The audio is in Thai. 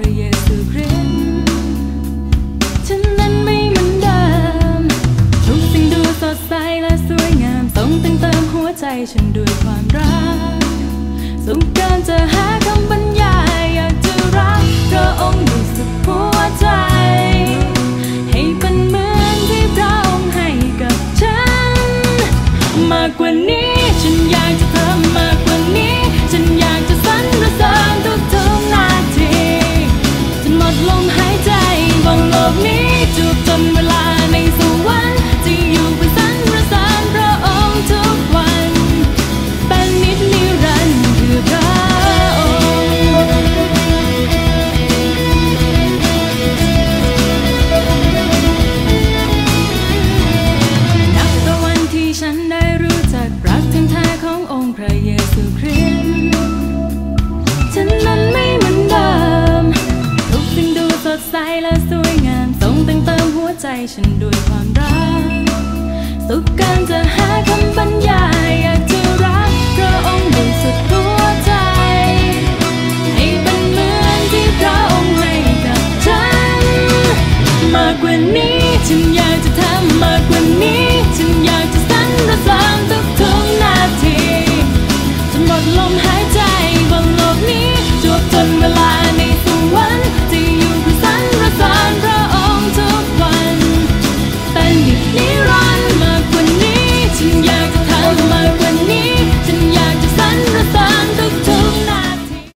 พระเยซูคริสต์ฉันนั้นไม่เหมือนเดิมทุกสิ่งดูสดใสและสวยงามส่งเติมเติมหัวใจฉันด้วยความรักสุขเกินจะหาคำบรรยายอยากจะรักพระองค์อยู่สุดหัวใจให้เป็นเหมือนที่พระองค์ให้กับฉัน มากกว่านี้ฉันอยากจะเพิ่มมากกว่านี้ me. ฉันด้วยความรักสุขกินจะหาคำบรรยายอยากจะรักพระองค์ดูสุดหัวใจ ให้เป็นเหมือนที่พระองค์ให้กับฉัน มากกว่านี้ฉันอยากจะทำ